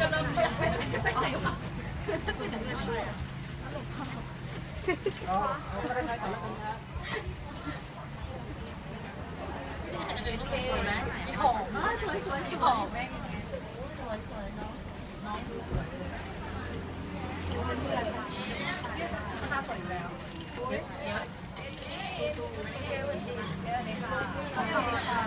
ก็เริ่มไปไหอมมากสวยสวยสวยหอมแม่งสวยสวยน้องน้องดูสวยเลยเป็นเพื่อนพี่ตาสวยอยู่แล้วเยอะเยอะเลยค่ะ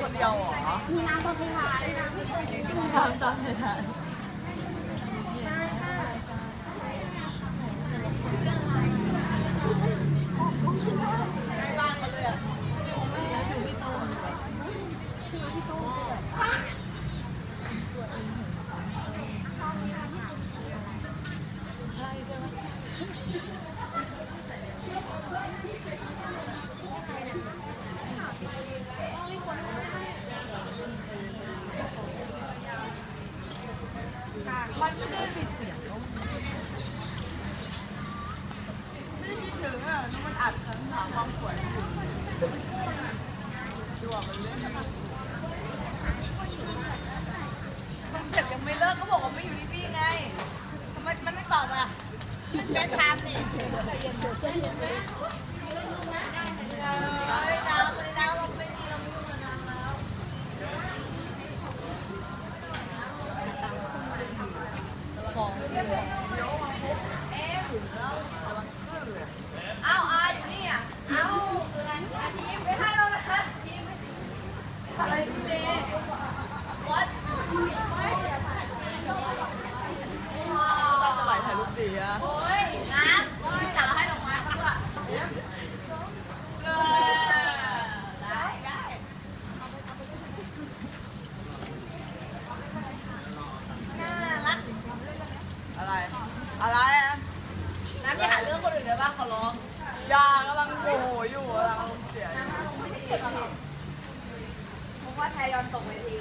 คนเดียวเหรอ มีน้ำตอนท้ายๆนะทำตามใช่ใกล้บ้านเขาเลยอะ มันไม่ได้ปิดเสียงเนอะไม่ได้ คิดถึงอะนี่มันอัดทั้งหาความสวยอยู่ดูอะมันเล่นกันคอนเซ็ปต์ยังไม่เลิกก็บอกว่าไม่อยู่ที่พี่ไงทำไมมันไม่ตอบอะ มันเป็นไทม์นี่เฮ้ยดาวเลยดาวเราไม่ดีเราไม่ยุ่งกับนางแล้ว ของ อ้าวอาอยู่นี่อะอ้าวทีมไม่ให้เรานะทีมอะไรพี่เมย์วัด เราจะไหลถ่ายรูปดีอะ โอ้ยน้ำพี่สาวให้ดอกไม้เขาด้วยเออได้ได้น่ารัก อะไร อะไรอะ น้ำอย่าหาเรื่องคนอื่นเลยป่ะขอร้อง ยากำลังโมโหอยู่กำลังเสียอยู่เพราะว่าไทยยอนตกเวที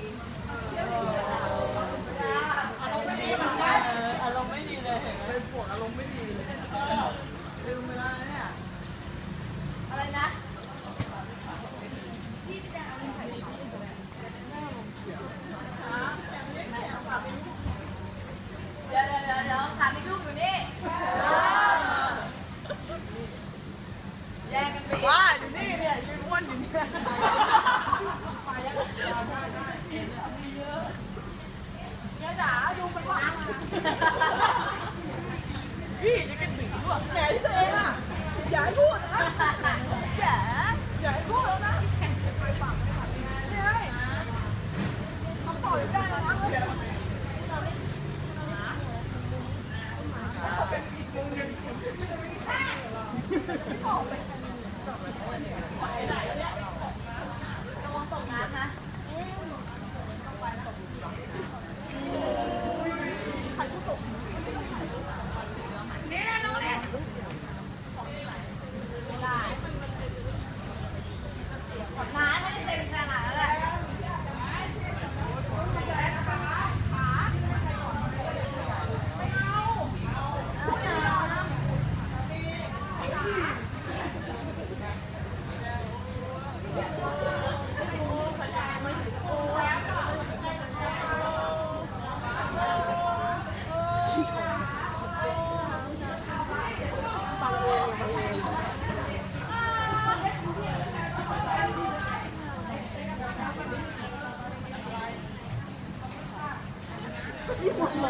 อารมณ์ไม่ดีเหมือนกันอารมณ์ไม่ดีเลยเห็นไหมเป็นปวดอารมณ์ไม่ดีเลยลืมไปแล้วเนี่ย อย่าใพูดนะอย่าอย่าใพูดแล้วนะไปปากไม่ปากง่ายเลยเขาต่อยได้ล้นะเด็นอกวงเงส่ไม่ไไหนงตกน้ำนะ 이거 뭐?